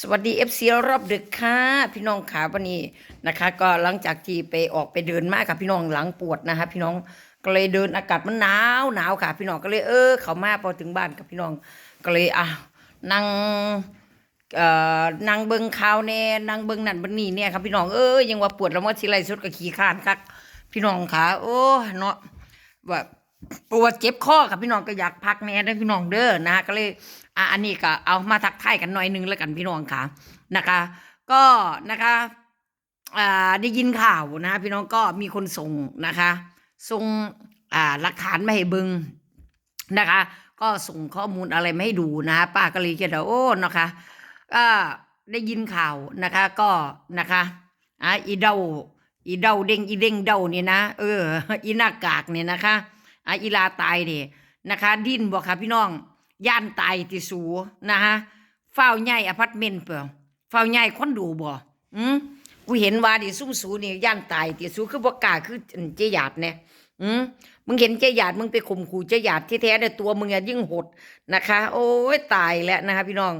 สวัสดีเอฟซีรอบดึกค่ะพี่น้องขาวันนี้นะคะ ก็หลังจากที่ไปออกไปเดินมากับพี่น้องหลังปวดนะคะพี่น้องก็เลยเดินอากาศมันหนาวหนาวค่ะ พี่น้องก็เลยเออเขามาพอถึงบ้านกับพี่น้องก็เลยอะนั่งเอ่อนั่งเบิงข่าวแน่นั่งเบิงนั่นเบิงนี่เนี่ยครับพี่น้องเออยังว่าปวดแล้วว่าสิไรสุดก็ขี้ข้านคักพี่น้องขาโอ้เนาะแบบ ปวดเจ็บคอกับพี่น้องก็อยากพักแน่ได้อพี่น้องเด้อนะก็เลยอะอันนี้ก็เอามาทักทายกันหน่อยนึงแล้วกันพี่น้องค่ะนะคะ ก็นะคะอ่าได้ยินข่าวนะพี่น้องก็มีคนส่งนะคะส่งอ่าหลักฐานมาให้เบิงนะคะ ก็ส่งข้อมูลอะไรมาให้ดูนะป้าก็เลยคิดว่าโอ้นะคะก็ได้ยินข่าวนะคะก็นะคะอะอีเดาอีเดาเด้งอีเด้งเดาเนี่ยนะ เออ อีหน้ากากเนี่ยนะคะ อะอีลาตายเนี่ยนะคะ ดิ้นบอกค่ะพี่น้องย่านตายติสูนะฮะเฝ้าใหญ่อพาร์ตเมนต์เปล่าเฝ้าใหญ่คนดูบ่อืมกูเห็นว่าดิซุ่มสูนี่ย่านตายติสูคือบ่กล้าคือเจหยาดเนี่ยอืมมึงเห็นเจหยาดมึงไปข่มขู่เจหยาดที่แท้เนี่ยตัวมึงอะยิ่งหดนะคะ โอ้ยตายแล้วนะคะพี่น้อง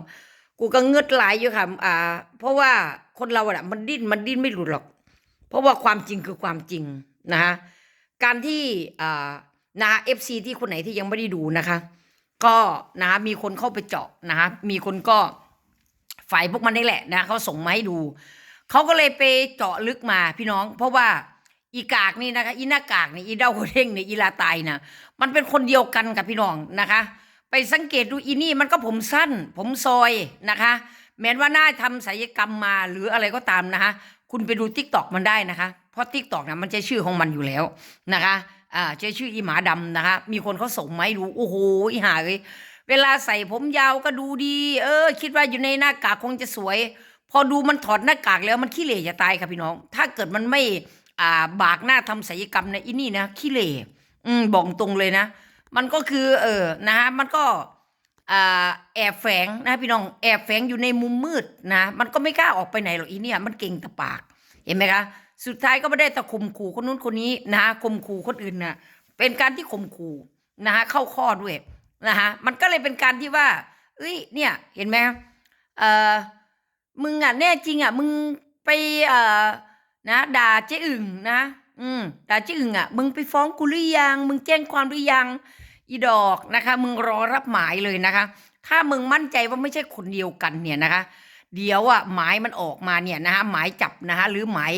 กูก็เงือดไหลอยู่ค่ะ อ่า เพราะว่าคนเราอะมันดิ้น มันดิ้นไม่หลุดหรอก เพราะว่าความจริงคือความจริงนะคะการที่อ่า นาเอฟซีที่คนไหนที่ยังไม่ได้ดูนะคะ ก็นะมีคนเข้าไปเจาะนะคะมีคนก็ฝ่ายพวกมันนี่แหละนะเขาส่งมาให้ดูเขาก็เลยไปเจาะลึกมาพี่น้อง เพราะว่าอีกากนี่นะคะอีหน้ากากนี่อีเด้าโคเด้งนี่อีลาตายนะมันเป็นคนเดียวกันกับพี่น้องนะคะ ไปสังเกตดูอีนี่มันก็ผมสั้น ผมซอยนะคะ แม้ว่าหน้าทำศัลยกรรมมาหรืออะไรก็ตามนะคะ คุณไปดูทิกตอกมันได้นะคะ เพราะทิกตอกนะมันจะชื่อของมันอยู่แล้วนะคะ อ่าใช้ชื่ออีหมาดำนะคะ มีคนเขาส่งมาให้ดูโอ้โหอีหาเลยเวลาใส่ผมยาวก็ดูดี เออ คิดว่าอยู่ในหน้ากากคงจะสวย พอดูมันถอดหน้ากากแล้วมันขี้เหร่จะตายค่ะพี่น้อง ถ้าเกิดมันไม่อ่าบากหน้าทำศัลยกรรมนะอีนี่นะขี้เหร่อืมบอกตรงเลยนะ มันก็คือ เออนะฮะมันก็อ่าแอบแฝงนะพี่น้องแอบแฝงอยู่ในมุมมืดนะ มันก็ไม่กล้าออกไปไหนหรอกอีเนี่ยมันเก่งแต่ปาก เห็นไหมคะ สุดท้ายก็ไม่ได้แต่ข่มขู่คนนู้นคนนี้นะฮะข่มขู่คนอื่นนะเป็นการที่ข่มขู่นะฮะเข้าข้อด้วยนะฮะมันก็เลยเป็นการที่ว่า เอ้ยเนี่ยเห็นไหมเออมึงอะแน่จริงอะมึงไปเออนะด่าเจ๊อึ่งนะอืมด่าเจ๊อึ่งอะมึงไปฟ้องกูหรือยัง มึงแจ้งความหรือยังอีดอกนะคะ มึงรอรับหมายเลยนะคะ ถ้ามึงมั่นใจว่าไม่ใช่คนเดียวกันเนี่ยนะคะ เดี๋ยวอะหมายมันออกมาเนี่ยนะฮะหมายจับนะฮะหรือหมาย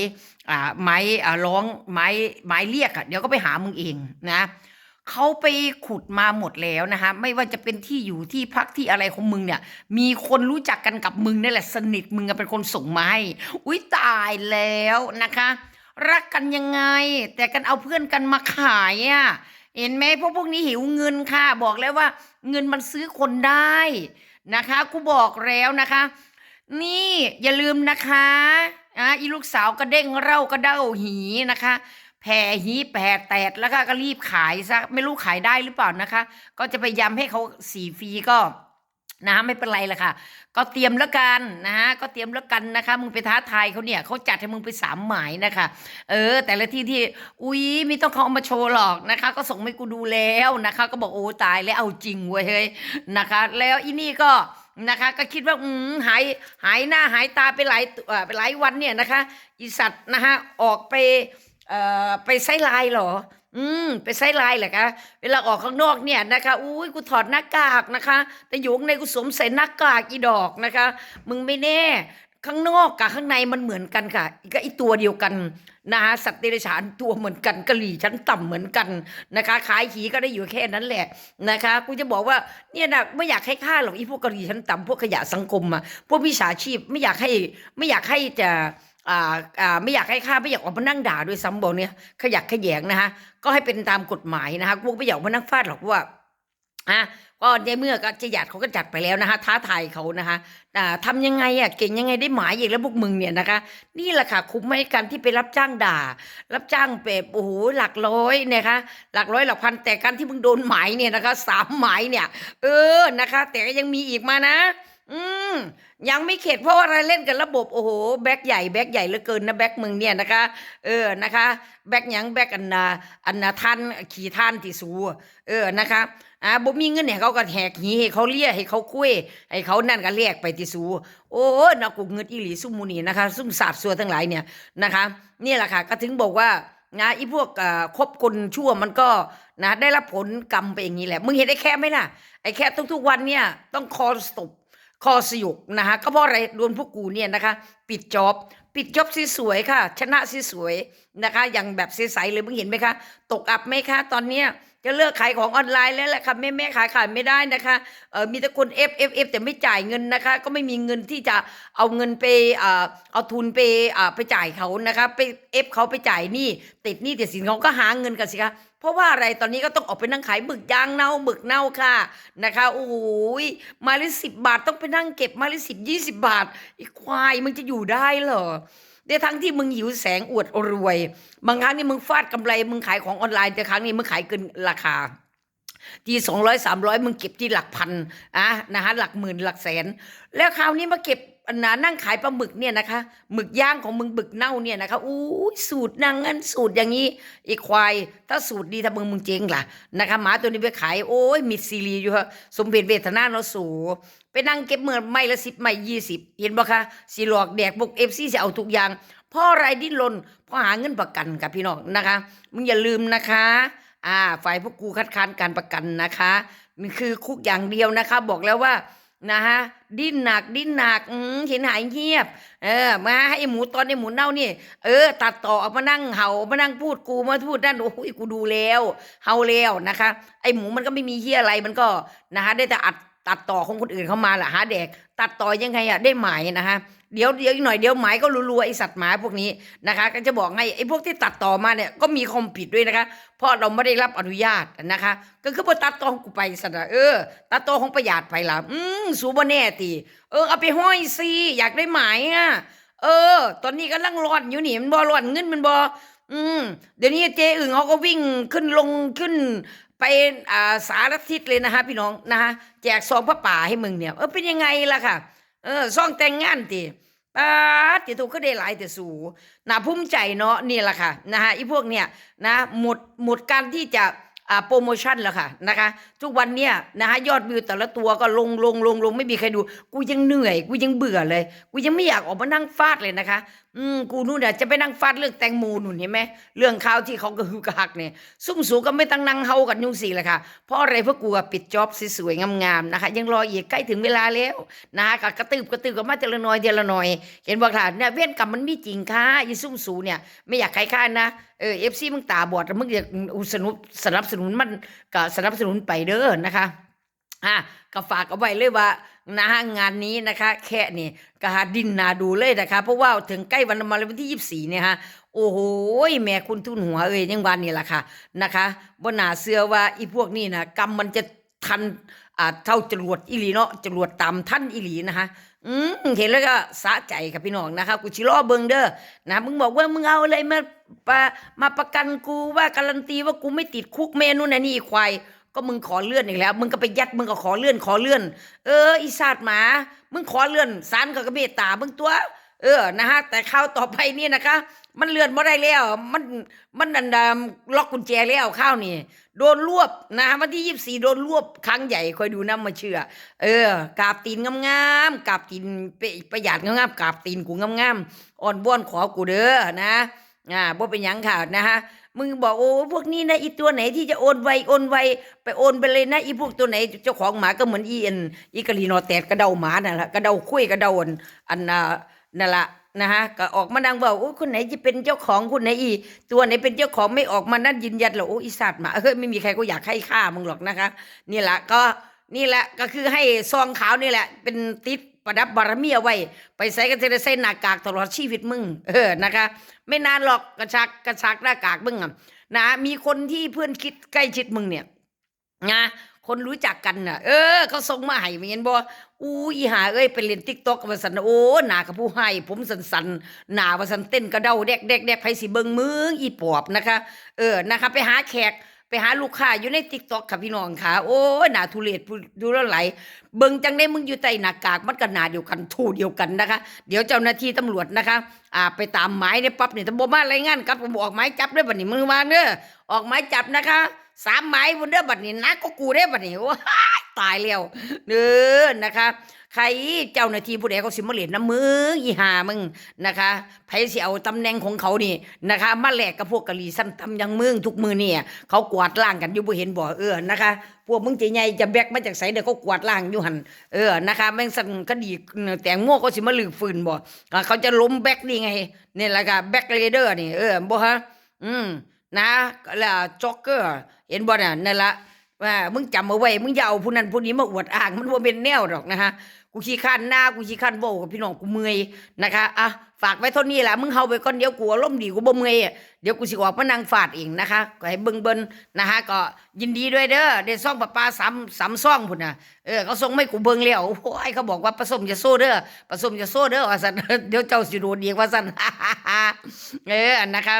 อ่าหมายอ่าร้องหมายหมายเรียกอะเดี๋ยวก็ไปหามึงเองนะเขาไปขุดมาหมดแล้วนะคะไม่ว่าจะเป็นที่อยู่ที่พักที่อะไรของมึงเนี่ย มีคนรู้จักกันกับมึงนี่แหละสนิทมึงเป็นคนส่งมาให้อุ้ยตายแล้วนะคะ รักกันยังไง แต่กันเอาเพื่อนกันมาขายอะเห็นไหมพวกพวกนี้หิวเงินค่ะ บอกแล้วว่า เงินมันซื้อคนได้นะคะกูบอกแล้วนะคะ นี่อย่าลืมนะคะอะอีลูกสาวก็เด้งเหล่าก็เด้าหีนะคะแผ่หีแผ่แตดแล้วก็ก็รีบขายซะไม่รู้ขายได้หรือเปล่านะคะ ก็จะไปย้ำให้เขาสีฟรีก็นะไม่เป็นไรละค่ะ ก็เตรียมแล้วกันนะฮะก็เตรียมแล้วกันนะคะ มึงไปท้าทายเขาเนี่ยเขาจัดให้มึงไปสามหมายนะคะ เออ แต่ละที่ที่อุ๊ยไม่ต้องเขาเอามาโชว์หรอกนะคะ ก็ส่งให้กูดูแล้วนะคะ ก็บอกโอ้ตายแล้วเอาจริงเว้ยนะคะ แล้วอีนี่ก็ นะคะ ก็คิดว่าอืมหายหายหน้าหายตาไปหลายตัวเอ่อไปหลายวันเนี่ยนะคะอีสัตว์นะคะออกไปเอ่อไปไซลน์เหรอ อืมไปไซลน์เหรอคะเวลาออกข้างนอกเนี่ยนะคะอุ้ยกูถอดหน้ากากนะคะ แต่อยู่ข้างในกูสวมใส่หน้ากากอีดอกนะคะ มึงไม่แน่ข้างนอกกับข้างในมันเหมือนกันค่ะอีกก็ไอตัวเดียวกัน นะคะสัตว์เดรัจฉานตัวเหมือนกันกะหรี่ชั้นต่ำเหมือนกันนะคะขายขีก็ได้อยู่แค่นั้นแหละนะคะกูจะบอกว่าเนี่ยนะไม่อยากให้ฆ่าหรอกอีพวกกะหรี่ชั้นต่ำพวกขยะสังคมอะพวกมิจฉาชีพไม่อยากให้ไม่อยากให้จะอ่าอ่าไม่อยากให้ฆ่าไม่อยากออกมานั่งด่าด้วยซ้ำบอกเนี่ยขยักขยงนะคะก็ให้เป็นตามกฎหมายนะคะพวกไม่อยากมานั่งฟาดหรอกว่า อะก็ในเมื่อก็จะหยัดเขาก็จัดไปแล้วนะคะท้าทายเขานะคะทำยังไงอะเก่งยังไงได้หมายอีกแล้วพวกมึงเนี่ยนะคะ นี่แหละค่ะคุ้มไหมกันที่ไปรับจ้างด่า รับจ้างเปรบโอ้โหหลักร้อยนะคะหลักร้อยหลักพันแต่การที่มึงโดนหมายเนี่ยนะคะสามหมายเนี่ย เออนะคะ แต่ก็ยังมีอีกมานะ อืมยังไม่เข็ดเพราะว่าอะไรเล่นกันระบบโอ้โหแบ็คใหญ่แบ็คใหญ่เหลือเกินนะแบ็คมึงเนี่ยนะคะ เออนะคะ แบ็คหยังแบ็คอันนาอันนาท่านขี่ท่านที่สูเออนะคะ อ่าบ่มีเงินให้เขาก็แหกหีให้เขาเลี้ยให้เขาคุยให้เขานั่นก็แลกไปที่สูโอ้นักกูเงินอีหลีซุ่มมูนี่นะคะ ซุ่มสาบซัวทั้งหลายเนี่ยนะคะนี่แหละค่ะก็ถึงบอกว่านะอีพวกอ่คบคนชั่วมันก็นะได้รับผลกรรมไปอย่างนี้แหละ มึงเห็นไอ้แค่ไหมล่ะไอ้แค่ทุกๆวันเนี่ยต้องคอสตบคอสยุกนะคะก็เพราะอะไรโดนพวกกูเนี่ยนะคะ ปิดจ็อบปิดจ็อบสวยๆค่ะ ชนะสวยๆนะคะ อย่างแบบใสๆเลยมึงเห็นไหมคะ ตกอับไหมคะ ตอนเนี้ย จะเลิกขายของออนไลน์แล้วแหละค่ะแม่แม่ขายขายไม่ได้นะคะเออมีแต่คนเอฟเอฟเอฟแต่ไม่จ่ายเงินนะคะ ก็ไม่มีเงินที่จะเอาเงินไปเอ่อเอาทุนไปเอ่อไปจ่ายเขานะคะไปเอฟเขาไปจ่ายหนี้ติดหนี้ติดสินเขาก็หาเงินกันสิคะเพราะว่าอะไรตอนนี้ก็ต้องออกไปนั่งขายบึกยางเน่าบึกเน่าค่ะนะคะโอ้ยมาละสิบบาทต้องไปนั่งเก็บมาละสิบยี่สิบบาทอีควายมึงจะอยู่ได้เหรอ ในทั้งที่มึงหิวแสงอวดรวย บางครั้งนี่มึงฟาดกำไร มึงขายของออนไลน์แต่ครั้งนี้มึงขายเกินราคา ทีสองร้อยสามร้อยมึงเก็บที่หลักพันอะนะฮะหลักหมื่นหลักแสน แล้วคราวนี้มาเก็บอันนะนั่งขายปลาหมึกเนี่ยนะคะหมึกย่างของมึงบึกเน่าเนี่ยนะคะอู้ยสูตรนางงั้นสูตรอย่างนี้อีควาย ถ้าสูตรดีถ้ามึงมึงเจ๊งล่ะนะคะหมาตัวนี้ไปขายโอ้ยมิดซีรีอยู่ฮะสมเพชเวทนาเนาะสูไปนั่งเก็บเมื่อไม่ละสิบไม่ยี่สิบเห็นบ่คะสีหลอกแดกบกเอฟซีจะเอาทุกอย่างพ่อไรดิ้นรนพราะหาเงินประกันกับพี่น้องนะคะ มึงอย่าลืมนะคะ อ่า ฝ่ายพวกกูคัดค้านการประกันนะคะมันคือคุกอย่างเดียวนะคะ บอกแล้วว่านะฮะดิ้นหนักดิ้นหนักเห็นหายเงียบ เออ มาให้หมูตอนไอ้หมูเน่านี่ เออ ตัดต่อออกมานั่งเห่ามานั่งพูดกูมาพูดนั่นโอ้ยกูดูแล้วเห่าแล้วนะคะ ไอ้หมูมันก็ไม่มีเฮียอะไรมันก็นะคะได้แต่อัดตัดต่อของคนอื่นเข้ามาแหละหาแดกตัดต่อยังไงอะได้หมายนะคะ เดี๋ยวเดี๋ยวอีกหน่อยเดี๋ยวหมายก็รัวๆไอสัตว์หมาพวกนี้นะคะ ก็จะบอกให้ไอพวกที่ตัดต่อมาเนี่ยก็มีคอมผิดด้วยนะคะ เพราะเราไม่ได้รับอนุญาตนะคะ ก็คือพอตัดต่อของกูไปสัตว์เออตัดต่อของประหยัดไปละอืมสูบแน่ตีเออเอาไปห้อยสิอยากได้หมายอะเออ ตอนนี้กำลังร้อนอยู่นี่มันบอร้อนเงินมันบออืมเดี๋ยวนี้เจอึ่งเขาก็วิ่งขึ้นลงขึ้นไปอ่าสารทิศเลยนะคะพี่น้องนะคะแจกซองพระป่าให้มึงเนี่ยเออเป็นยังไงล่ะค่ะ เออซ่องแต่งงานติป้าดติถูกก็ได้หลายแต่สูน่าภูมิใจเนาะนี่แหละค่ะนะฮะไอ้พวกเนี่ยนะหมดหมดการที่จะอ่าโปรโมชั่นแล้วค่ะนะคะทุกวันเนี่ยนะฮะยอดวิวแต่ละตัวก็ลงลงลงลงไม่มีใครดู กูยังเหนื่อย กูยังเบื่อเลย กูยังไม่อยากออกมานั่งฟาดเลยนะคะ อืมกูนู่นเนี่ยจะไปนั่งฟาดเรื่องแตงโมนุ่นเห็นไหมเรื่องข่าวที่เขากระหือกระหักเนี่ยซุ่มสูงก็ไม่ตั้งนั่งเฮากันยุ่งสีเลยค่ะเพราะอะไรเพราะกูปิดจ็อบสวยๆงามๆนะคะ ยังรออีกใกล้ถึงเวลาแล้วนะคะกกระตืบกระตือกันมาเจละน้อยเจละน้อย เห็นบอกค่ะเนี่ยเว้นกรรมมันมีจริงค่ะอีซุ่มสูเนี่ยไม่อยากใครค้านนะเออเอฟซีมึงตาบอดมึงอยากอุดสนุนสนับสนุนมันก็สนับสนุนไปเด้อนะคะ อะก็ฝากเอาไว้เลยว่านะฮะงานนี้นะคะ แค่นี่ก็หาดินนาดูเลยนะคะ เพราะว่าถึงใกล้วันมาเลยวันที่ยี่สี่เนี่ยฮะโอ้โหแม่คุณทุนหัวเอ้ยยังวันนี่แหละค่ะนะคะบนหนาเสื้อว่าอีพวกนี่นะกรรมมันจะทันอ่าเท่าจรวดอีหลีเนาะจรวดตามท่านอีหลีนะคะอืมเห็นแล้วก็สะใจกับพี่น้องนะคะกูชิล้อเบิงเด้อนะมึงบอกว่ามึงเอาอะไรมามาประกันกูว่าการันตีว่ากูไม่ติดคุกเมนูนนนี่ควาย ก็มึงขอเลื่อนอีกแล้ว มึงก็ไปยัดมึงก็ขอเลื่อนขอเลื่อน เอออีศาสตร์หมา มึงขอเลื่อนศาลก็กระเมตตามึงตัว เออนะฮะแต่ข้าวต่อไปนี่นะคะ มันเลื่อนไม่ได้แล้ว มันมันดันดามล็อกกุญแจแล้วข้าวนี่โดนรวบนะฮะวันที่ยี่สี่โดนรวบครั้งใหญ่คอยดูน้ำมาเชื่อ เออกาบตีนงามๆกาบตีนปประหยัดงามๆกาบตีนกูงามๆอ่อนบ้อนขอกูเด้อนะอ่าบ่เป็นยังค่ะนะฮะ มึงบอกโอ้พวกนี้นะอีตัวไหนที่จะโอนไวโอนไวไปโอนไปเลยนะอีพวกตัวไหนเจ้าของหมาก็เหมือนอีอันอีกะลีนอแตดกระเดาหมานั่นแหละกระเดาคุยกระเดาอันอันน่ะนั่นละนะฮะก็ออกมาดังบอกโอ้คนไหนจะเป็นเจ้าของคนไหนอี ตัวไหนเป็นเจ้าของไม่ออกมานั่นยืนยันหรอโอ้อีสัตว์หมาเฮ้ยไม่มีใครก็อยากให้ฆ่ามึงหรอกนะคะ นี่แหละก็นี่แหละก็คือให้ซองขาวนี่แหละ เป็นติด ประดับบารมีเอาไว้ ไปใส่กันจะได้ใส่หน้ากากตลอดชีวิตมึง เออนะคะ ไม่นานหรอกกระชักกระชักหน้ากากมึงอะนะมีคนที่เพื่อนคิดใกล้ชิดมึงเนี่ยนะคนรู้จักกันน่ะ เออเขาส่งมาให้เห็นบ่อู้อีหาเอ้ยไปเล่นติ๊กต็อกมาสันโอ้หนากับผู้ให้ ผมสันสันหนาว่าสันเต้นกระเด้าแดกแดกแดกไผสิเบิงมึงอีปอบนะคะ เออนะคะ ไปหาแขก หาลูกค้าอยู่ในติ๊กต็อกค่ะพี่น้องค่ะ โอ้หนาทุเรศดูแล้วไหล เบิ่งจังได้มึงอยู่ใต้หน้ากากมันก็หนาเดียวกันทูเดียวกันนะคะ เดี๋ยวเจ้าหน้าที่ตำรวจนะคะอ่าไปตามหมายเนี่ยปั๊บเนี่ยตำรวจมารายงานครับผมออกหมายจับด้วยบัดนี้มึงวางเด้อออกหมายจับนะคะ สามหมายบนเด้อบัดนี้นักก็กูได้บัดนี้ว้าตายแล้วเด้อนะคะ ใครเจ้าหน้าที่ผู้ใดเขาสิมาเล่นน้ำมืออีหามึงนะคะไผสิเอาตำแหน่งของเขานี่นะคะ มาแลกกับพวกกะหรี่สั้นตำยังมึงทุกมือเนี่ยเขากวาดล่างกันอยู่บ่เห็นบ่เออนะคะ พวกมึงจะใหญ่จะแบกมาจากไสเดี๋ยวเขากวาดล่างอยู่หันเออนะคะแม่งสั่นคดีแต่งโง่เขาสิมาลือฟืนบ่เขาจะล้มแบกนี่ไงนี่แหละค่ะแบกเรเดอร์นี่เออบ่ฮะอืม นะแล้วจ็อกเกอร์ เห็นบ่น่ะนั่นละว่ามึงจำเอาไว้ มึงอย่าเอาผู้นั้นผู้นี้มาอวดอ้าง มันบ่าเป็นแนวดอกนะคะกูขี้ข้านหน้ากูขี้ข้านโบกับพี่น้องกูเมื่อยนะคะอะฝากไว้เท่านี้แหละมึงเฮาไปก่อนเดี๋ยวกูอารมดีกูบ่เมื่อยเดี๋ยวกูสิออกมานั่งฟาดเองนะคะก็ให้เบิ่งเบิ่นนะคะก็ยินดีด้วยเด้อได้ซ่องปลาปลาสามสามซ่องพุ่นน่ะเออเขาส่งไม่กูเบิ่งแล้วโอ้ยเขาบอกว่าผสมจะโซ่เด้อผสมจะโซ่เด้อว่าซั่นเดี๋ยวเจ้าสิโดนอีกว่าซั่นเออนะคะ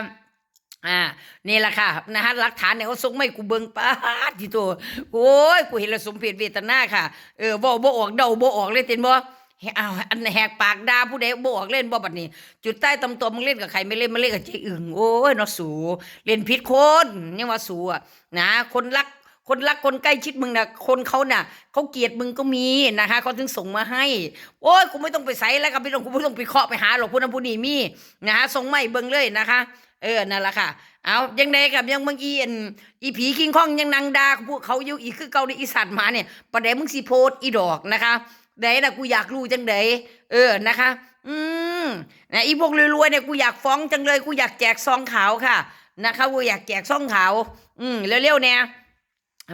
อ่านี่แหละค่ะนะฮะหลักฐานเนี่ยเขาส่งไม่กูเบิงป้าที่ตัวโอ้ยกูเห็นแล้วสมเพชเวทนาค่ะเออบ่บ่ออกเดาบ่ออกเลยเต็นบ่เฮ้อ้าอันแหกปากด่าผู้ใดบ่ออกเล่นบ่บัดนี้ จุดใต้ตำตัวมึงเล่นกับใครไม่เล่นมาเล่นกับเจ๊อึ่งโอ้ยนาสูเล่นผิดคนยังว่าสูอะนะคนรักคนรักคนใกล้ชิดมึงนะคนเขาน่ะเขาเกลียดมึงก็มีนะคะเขาถึงส่งมาให้ โอ้ยกูไม่ต้องไปใส่แล้วกับพี่น้องกูไม่ต้องไปเคาะไปหาหรอกผู้นั้นผู้นี้มีนะฮะส่งไม่เบิ่งเลยนะคะ เออนั่นแหละค่ะ เอายังไงกับยังเมื่อกี้อ,อีผีคิงคองยังนางดาพวกเขาอยู่อีกคือเกาในอีสัตว์หมาเนี่ยประเดี๋ยวมึงสิโพสอีดอกนะคะไหนนะกูอยากรู้จังไดเออนะคะ อืมนะอีพวกรวยๆเนี่ยกูอยากฟ้องจังเลยกูอยากแจกซองขาวค่ะนะคะกูอยากแจกซองขาว อืมเร็วๆเนี่ย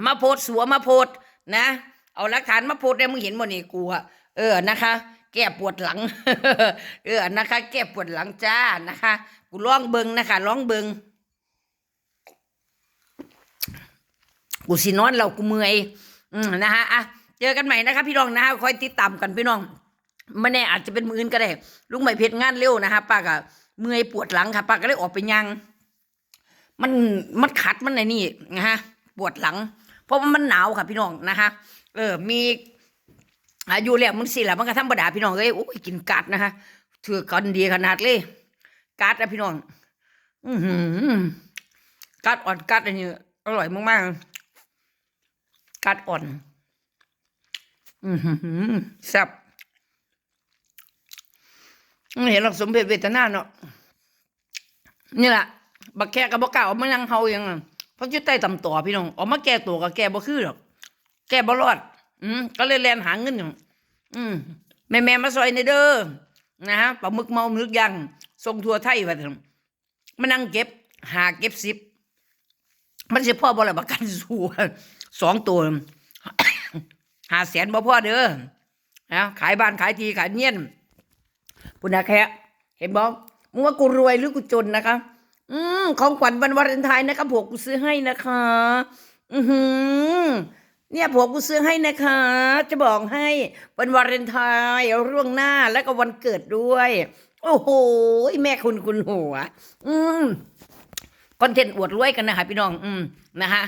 มาโพดสัวมาโพดนะ เอาหลักฐานมาโพดได้มึงเห็นบ่นี่กูอะเออนะคะ แก้ปวดหลัง เออนะคะ แก้ปวดหลังจ้านะคะ กูร้องเบิงนะคะร้องเบิงกูสินอนเรากูเมื่อยอืมนะคะอะเจอกันใหม่นะคะ พี่น้องนะคะคอยติดตามกันพี่น้องไม่แน่อาจจะเป็นมืออื่นก็ได้ลุงใหม่เพชรงานเร็วนะคะป้าก็เมื่อยปวดหลังค่ะป้าก็เลยออกไปยังมันมันขัดมันในนี่นะฮะปวดหลัง เพราะว่ามันหนาวค่ะพี่น้องนะคะ เออมีอายุแล้วมันสิแหละมันก็ธรรมดาพี่น้องเอ้ยโอ้ยกินกัดนะคะถือกันดีขนาดเลย กัดนะพี่น้อง อือหือกัดอ่อนกัดอันนี้อร่อยมากๆกัดอ่อน อือหือแซ่บเห็นหลักสมเพชเวทนาเนาะนี่แหละบักแค่กับบักเก่ามานั่งเฮายังอะเพราะจุดใต้ตำต่อพี่น้องออกมาแก้ตัวกับแก้บ่คือหรอกแก้บ่รอด อืมก็เลยแลนหาเงินอยู่อืมแม่แม่มาซอยในเด้อนะฮะปลาหมึกเมาหมึกยัง ส่งทัวไทยว่าซั่นมานั่งเก็บหาเก็บสิบมันสิพ่อบ่ละประกันสูสองตัวหาแสนบ่พ่อเด้อนะขายบ้านขายทีขายเงี้ยนปุณนะแค่เห็นบอกมึงว่ากูรวยหรือกูจนนะคะ อืมของขวัญวันวาเลนไทน์นะคะผัวกูซื้อให้นะคะ อือหือ เนี่ยผัวกูซื้อให้นะคะ จะบอกให้วันวาเลนไทน์ร่วงหน้าแล้วก็วันเกิดด้วย โอ้โหแม่คุณคุณหัว อืมคอนเทนต์อวดรวยกันนะคะพี่น้อง อืมนะคะ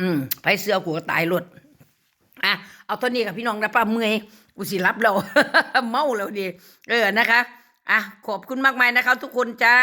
อืมไปเสือกูก็ตายหลดอะเอาเท่านี้กับพี่น้องนะป้าเมื่อยกูสิรับเราเมาแล้วดีเออนะคะ อะขอบคุณมากมายนะคะทุกคนจ้า